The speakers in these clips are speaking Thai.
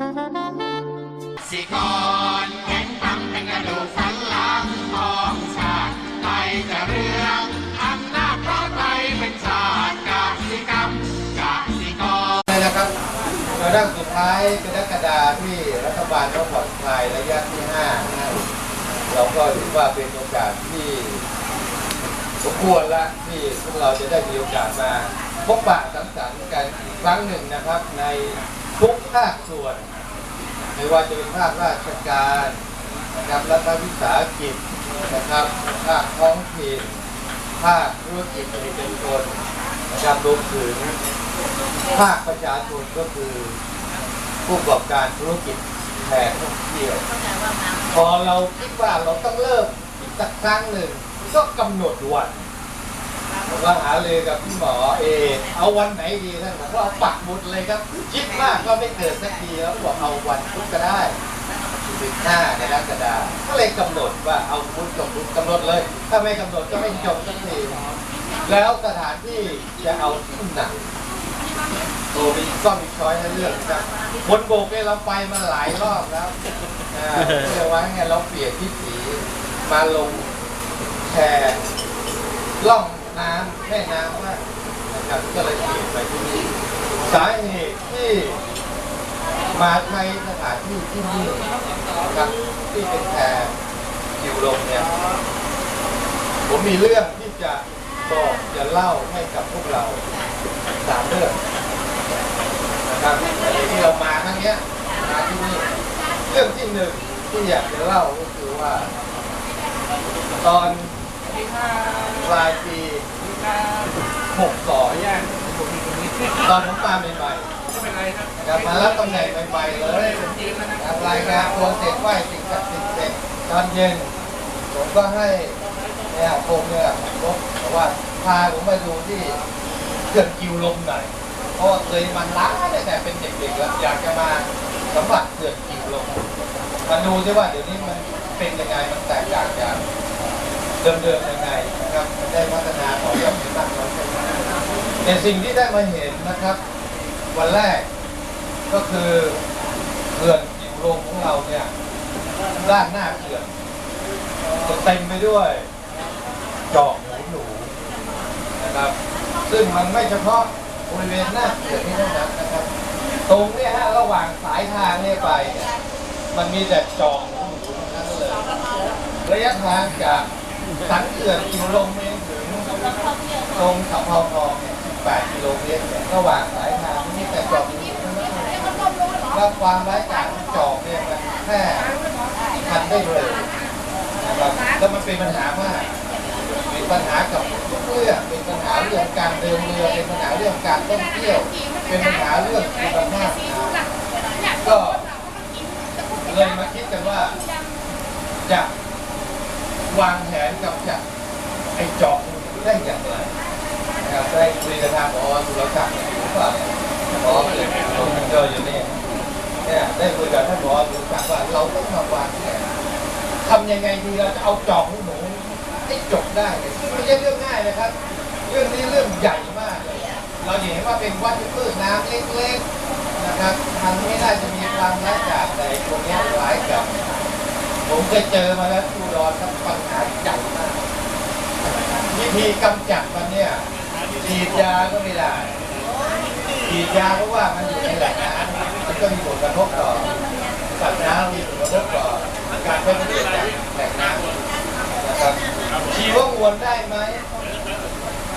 สิกรแข็งทำเป็นกระดูกสันหลังของชาติไทยจะเรื่องอำนาจเพราะไทยเป็นชาติกาสิกรรมกสิกรเลยนะครับกระดั้งสุดท้ายกรกฎาที่รัฐบาลเขาผ่อนคลายระยะที่ห้าเราก็ถือว่าเป็นโอกาสที่สมควรละที่พวกเราจะได้มีโอกาสมาพบปะสังสรรค์กันอีกครั้งหนึ่งนะครับใน ทุกภาคส่วนไม่ว่าจะเป็นภาคราชการนะครับรัฐวิสาหกิจนะครับภาคท้องถิ่นภาคธุรกิจเอกชนนะครับรวมถึงภาคประชาชนก็คือผู้ประกอบการธุรกิจแพร่ท่องเที่ยวพอเราคิดว่าเราต้องเริ่มอีกสักครั้งหนึ่งก็กำหนดวัน ผมก็หาเลยกับพี่หมอเอ เอาวันไหนดีท่านบอกว่าเอาปักหมุดเลยครับคิดมากก็ไม่เกิดสักทีแล้วบอกเอาวันพุธก็ได้สิบห้าในกรกฎาก็เลยกำหนดว่าเอาพุธกับพุธกำหนดเลย ถ้าไม่กำหนดก็ไม่จบสักทีแล้วสถานที่จะเอาที่ไหนโอ้มีก็มีช้อยให้เลือกครับบนโบกเนี่ยเราไปมาหลายรอบแล้วอ่าเรียกว่าไงเราเปลี่ยนที่สีมาลงแชร์ล่อง น้ำแม่น้ำว่างนะครับก็เลยเปลี่ยนไปที่นี่สาเหตุที่มาใช้สถานที่ที่นี่นะครับที่เป็นแพรอยู่ลงเนี่ยผมมีเรื่องที่จะบอกจะเล่าให้กับพวกเราสามเรื่องนะครับที่เรามาครั้งเนี้ยมาที่นี่เรื่องที่หนึ่งที่อยากจะเล่าก็คือว่า ตอนปลายปี หกสองตอนผมมาใหม่ๆนะครับมารับตำแหน่งใหม่ๆเลยนะครับรายงานตัวเสร็จไหวสิ่งศักดิ์สิทธิ์เสร็จตอนเย็นผมก็ให้เนี่ยคงเนี่ยรถบอกว่าพาผมไปดูที่เขื่อนกิวลมหน่อยเพราะว่าเคยมันล้าตั้งแต่เป็นเด็กๆแล้วอยากจะมาสัมผัสเขื่อนกิวลมมาดูซิว่าเดี๋ยวนี้มันเป็นยังไงมันแตกต่างจาก เดิมๆยังไงนะครับมันได้พัฒนา แต่สิ่งที่ได้มาเห็นนะครับ วันแรกก็คือเขื่อนกิวลมของเราเนี่ยด้านหน้าเขื่อนจะเต็มไปด้วยจอกหูหนูนะครับ ซึ่งมันไม่เฉพาะบริเวณหน้าเขื่อนนี้เท่านั้นนะครับ ตรงเนี้ยฮะระหว่างสายทางเนี่ยไปเนี่ยมันมีแต่จอกหูหนูทั้งนั้นเลยระยะทางจากสันเขื่อนกิโลเมตรถึงตรงสะพานทองเนี่ย 18กิโลเมตรเนี่ยระหว่างสายทางมีแต่จอกหูหนูทั้งนั้นแล้วความร้ายกาจของจอกเนี่ยมันแค่ทันได้เร็วนะครับแล้วมันเป็นปัญหามากมีปัญหากับทุกเรื่องเป็นปัญหาเรื่องการเดินเรือเป็นปัญหาเรื่องการท่องเที่ยว เป็นปัญหาเรื่องคุณภาพก็เลยมาคิดกันว่าจะวางแผนกำจัดไอ้จอกได้อย่างไร ได้คุยกับทางพอสุรศักดิ์เนี่ยผมว่าพอเกิดผมเจออยู่นี่เนี่ยได้คุยกับท่านพอสุรศักดิ์ว่าเราต้องมาวางแผนทำยังไงดีเราจะเอาจอกของหนูให้จบได้เนี่ยไม่ใช่เรื่องง่ายนะครับ เรื่องนี้เรื่องใหญ่มากเลยเราเห็นว่าเป็นวัตถุพืชน้ำเล็กๆนะครับมันไม่น่าจะมีความร้ายกาจแต่ตัวเนี้ยร้ายกาจผมเคยเจอมาแล้วที่อุดรครับปัญหาใหญ่มากวิธีกำจัดมันเนี่ย ฉีดยาก็ไม่ได้ฉีดยาเพราะว่ามันอยู่ในแหล่งน้ำมันก็มีผลกระทบต่อสัตว์น้ำมีผลกระทบต่อการใช้ประโยชน์จากแหล่งน้ำนะครับชีวมวลได้ไหม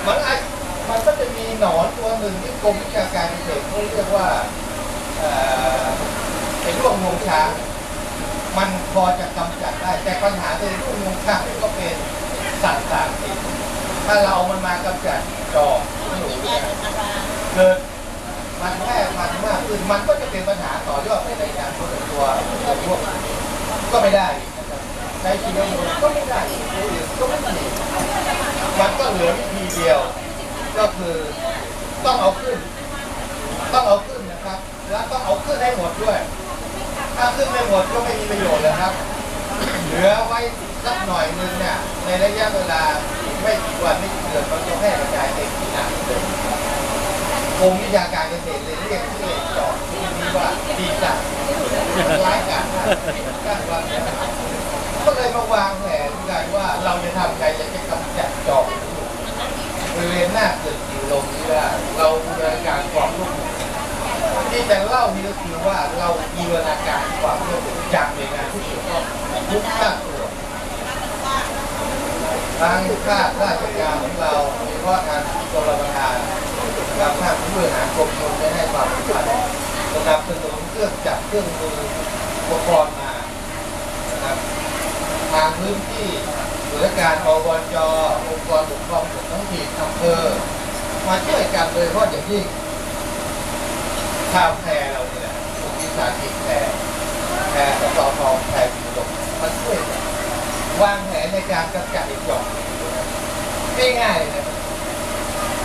มันอาจมันก็จะมีหนอนตัวหนึ่งที่กรมวิชาการเกษตรเขาเรียกว่าเอ่อไอ้ร่วงงวงช้างมันพอจะกำจัดได้ แต่ปัญหาคือร่วงงวงช้างก็เป็นสัตว์ต่างถิ่น ถ้าเราเอามันมากำจัดจอกหนูเนี่ยเกิดมันแพร่พันธุ์มากขึ้นมันก็จะเป็นปัญหาต่อยอดไปในการตัวตัวตัวพวกก็ไม่ได้อีกนะครับใช้ชีวิตก็ไม่ได้ก็ไม่ดีมันก็เหลือวิธีเดียว ก็คือต้องเอาขึ้น ต้องเอาขึ้นนะครับ แล้วต้องเอาขึ้นให้หมดด้วย ถ้าขึ้นไม่หมดก็ไม่มีประโยชน์เลยครับ เหลือไว้สักหน่อยนึงเนี่ยในระยะเวลา ไม่กี่วันไม่กี่เดือนมันจะแพร่กระจายเต็มที่หนักเลยกรมวิชาการเกษตรเลยเรียกที่เจอกที่นี้ว่าดีจัดร้ายกาจการวางแผนก็เลยมาวางแผนกันว่าเราจะทำไงจะกำจัดจอมบริเวณหน้าเกิดกิวลมนี้ได้เราบูรณาการความร่วมมือที่จะเล่านี่ก็คือว่าเราบูรณาการความร่วมมือจากหน่วยงานที่เกี่ยวข้องทุกภาค ทางภาคราชการของเราโดยเฉพาะทางกรมประธานกับภาคผู้บริหารกรมชนได้ให้ความสำคัญสนับสนุนเครื่องจักรเครื่องมืออุปกรณ์มานะครับทางพื้นที่ส่วนราชการอบจองค์กรปกครองส่วนท้องถิ่นอำเภอมาช่วยกันโดยเฉพาะอย่างยิ่งชาวแพรเราเนี่ยนะกลุ่มวิสาหกิจแพรแพรสตอทองแพรพิลมมาช่วยกัน วางแผนในการกำจัดไอ้จอกไม่ง่ายเลยนะ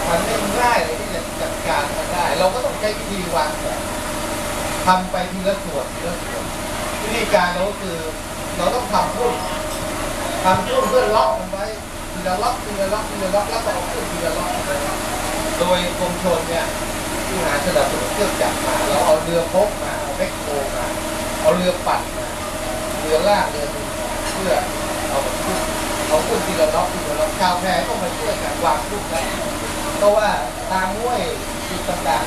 มันไม่ง่ายเลยที่จะจัดการมันได้ เราก็ต้องใช้วิธีวางแผนทำไปทีละส่วนทีละส่วนวิธีการเราก็คือ เราต้องทำพุ่นทำพุ่นเพื่อล็อกมันไว้ทีละล็อกทีละล็อกทีละล็อกแล้วก็เอาขึ้นทีละล็อกไปโดยกรมชนเนี่ยที่หาสนับสนุนเครื่องจักรมาเราเอาเรือพกมาเอาแบ็คโฮมาเอาเรือปั่นมาเรือลากเรือดึงเพื่อ ของคุณทีละล็อกทีละล็อกชาวแพร่ต้องมาช่วยกันวางลูกแล้วเพราะว่าทางห้วยจุดต่างๆ